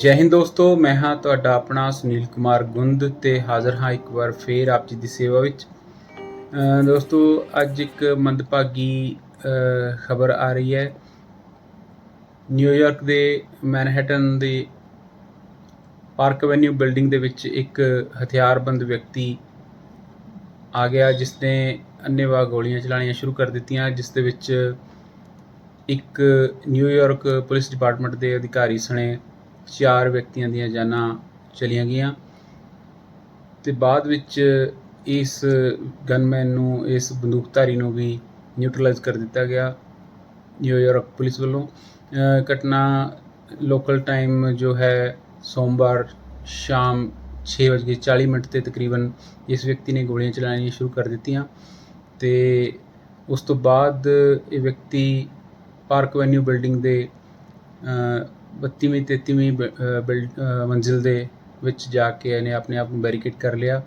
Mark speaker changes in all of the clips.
Speaker 1: ਜੈ ਹਿੰਦ ਦੋਸਤੋ, ਮੈਂ ਹਾਂ ਤੁਹਾਡਾ ਆਪਣਾ ਸੁਨੀਲ ਕੁਮਾਰ ਗੁੰਦ ਤੇ ਹਾਜ਼ਰ ਹਾਂ ਇੱਕ ਵਾਰ ਫੇਰ ਆਪ ਜੀ ਦੀ ਸੇਵਾ ਵਿੱਚ। ਦੋਸਤੋ, ਅੱਜ ਇੱਕ ਮੰਦਭਾਗੀ ਖਬਰ ਆ ਰਹੀ ਹੈ। ਨਿਊਯਾਰਕ ਦੇ ਮੈਨਹਟਨ ਦੇ ਪਾਰਕ ਐਵੇਨਿਊ ਬਿਲਡਿੰਗ ਦੇ ਵਿੱਚ ਇੱਕ ਹਥਿਆਰਬੰਦ ਵਿਅਕਤੀ ਆ ਗਿਆ ਜਿਸ ਨੇ ਅੰਨ੍ਹੇਵਾਹ ਗੋਲੀਆਂ ਚਲਾਉਣੀਆਂ ਸ਼ੁਰੂ ਕਰ ਦਿੱਤੀਆਂ, ਜਿਸ ਦੇ ਵਿੱਚ ਇੱਕ ਨਿਊਯਾਰਕ ਪੁਲਿਸ ਡਿਪਾਰਟਮੈਂਟ ਦੇ ਅਧਿਕਾਰੀ ਸਣੇ ਚਾਰ ਵਿਅਕਤੀਆਂ ਦੀਆਂ ਜਾਨਾਂ ਚਲੀਆਂ ਗਈਆਂ ਤੇ ਬਾਅਦ ਵਿੱਚ ਇਸ ਗਨਮੈਨ ਨੂੰ, ਇਸ ਬੰਦੂਕਧਾਰੀ ਨੂੰ ਵੀ ਨਿਊਟਰਲਾਈਜ਼ ਕਰ ਦਿੱਤਾ ਗਿਆ ਨਿਊਯਾਰਕ ਪੁਲਿਸ ਵੱਲੋਂ। ਘਟਨਾ ਲੋਕਲ ਟਾਈਮ ਜੋ ਹੈ ਸੋਮਵਾਰ ਸ਼ਾਮ 6:40 ਮਿੰਟ ਤੇ ਤਕਰੀਬਨ ਇਸ ਵਿਅਕਤੀ ਨੇ ਗੋਲੀਆਂ ਚਲਾਉਣੀਆਂ ਸ਼ੁਰੂ ਕਰ ਦਿੱਤੀਆਂ ਤੇ ਉਸ ਤੋਂ ਬਾਅਦ ਇਹ ਵਿਅਕਤੀ ਪਾਰਕ ਐਵੇਨਿਊ ਬਿਲਡਿੰਗ ਦੇ ਅ, 32ਵੀਂ 33ਵੀਂ ਬ- ਅ, ਮੰਜ਼ਿਲ ਦੇ ਵਿੱਚ ਜਾ ਕੇ ਇਹਨੇ ਆਪਣੇ ਆਪ ਨੂੰ ਬੈਰੀਕੇਡ ਕਰ ਲਿਆ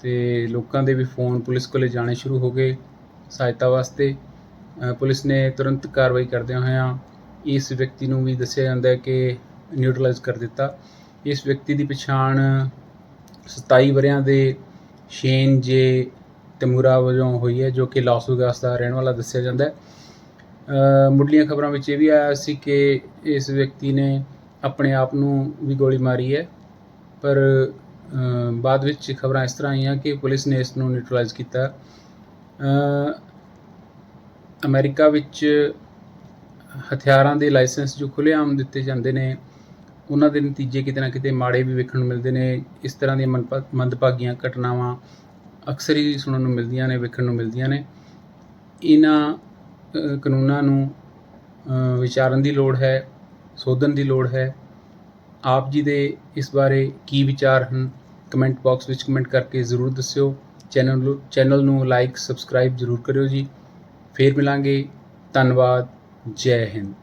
Speaker 1: ਤੇ ਲੋਕਾਂ ਦੇ ਵੀ ਫੋਨ ਪੁਲਿਸ ਕੋਲੇ ਜਾਣੇ ਸ਼ੁਰੂ ਹੋ ਗਏ ਸਹਾਇਤਾ ਵਾਸਤੇ। ਪੁਲਿਸ ਨੇ ਤੁਰੰਤ ਕਾਰਵਾਈ ਕਰਦਿਆਂ ਹੋਇਆਂ ਇਸ ਵਿਅਕਤੀ ਨੂੰ ਵੀ ਦੱਸਿਆ ਜਾਂਦਾ ਹੈ ਕਿ ਨਿਊਟਰਲਾਈਜ਼ ਕਰ ਦਿੱਤਾ। ਇਸ ਵਿਅਕਤੀ ਦੀ ਪਛਾਣ 27 ਵਰਿਆਂ ਦੇ ਸ਼ੇਨ ਜੇ ਤਮੂਰਾ ਵਜੋਂ ਹੋਈ ਹੈ ਜੋ ਕਿ ਲਾਸ ਵੇਗਾਸ ਦਾ ਰਹਿਣ ਵਾਲਾ ਦੱਸਿਆ ਜਾਂਦਾ ਹੈ। ਮੁੱਢਲੀਆਂ ਖਬਰਾਂ ਵਿੱਚ ਇਹ ਵੀ ਆਇਆ ਸੀ ਕਿ ਇਸ ਵਿਅਕਤੀ ਨੇ ਆਪਣੇ ਆਪ ਨੂੰ ਵੀ ਗੋਲੀ ਮਾਰੀ ਹੈ। ਪਰ ਬਾਅਦ ਵਿੱਚ ਖਬਰਾਂ ਇਸ ਤਰ੍ਹਾਂ ਆਈਆਂ ਕਿ ਪੁਲਿਸ ਨੇ ਇਸ ਨੂੰ ਨਿਊਟਰਲਾਈਜ਼ ਕੀਤਾ। ਅ, ਅਮਰੀਕਾ ਵਿੱਚ ਹਥਿਆਰਾਂ ਦੇ ਲਾਇਸੈਂਸ ਜੋ ਖੁੱਲ੍ਹੇਆਮ ਦਿੱਤੇ ਜਾਂਦੇ ਨੇ ਉਹਨਾਂ ਦੇ ਨਤੀਜੇ ਕਿਤੇ ਨਾ ਕਿਤੇ ਮਾੜੇ ਵੀ ਵੇਖਣ ਨੂੰ ਮਿਲਦੇ ਨੇ। ਇਸ ਤਰ੍ਹਾਂ ਦੀਆਂ ਮੰਦਭਾ- ਮੰਦਭਾਗੀਆਂ ਘਟਨਾਵਾਂ ਅਕਸਰ ਹੀ ਸੁਣਨ ਨੂੰ ਮਿਲਦੀਆਂ ਨੇ ਵੇਖਣ ਨੂੰ ਮਿਲਦੀਆਂ ਨੇ। ਇਹਨਾਂ ਕਾਨੂੰਨਾਂ ਨੂੰ ਵਿਚਾਰਨ ਦੀ ਲੋੜ ਹੈ ਸੋਧਣ ਦੀ ਲੋੜ ਹੈ। ਆਪ ਜੀ ਦੇ ਇਸ ਬਾਰੇ ਕੀ ਵਿਚਾਰ ਹਨ? ਕਮੈਂਟ ਬਾਕਸ ਵਿੱਚ ਕਮੈਂਟ ਕਰਕੇ ਜ਼ਰੂਰ ਦੱਸਿਓ। ਚੈਨਲ ਚੈਨਲ ਨੂੰ ਲਾਈਕ, ਸਬਸਕ੍ਰਾਈਬ ਜ਼ਰੂਰ ਕਰਿਓ ਜੀ। ਫੇਰ ਮਿਲਾਂਗੇ। ਧੰਨਵਾਦ। ਜੈ ਹਿੰਦ।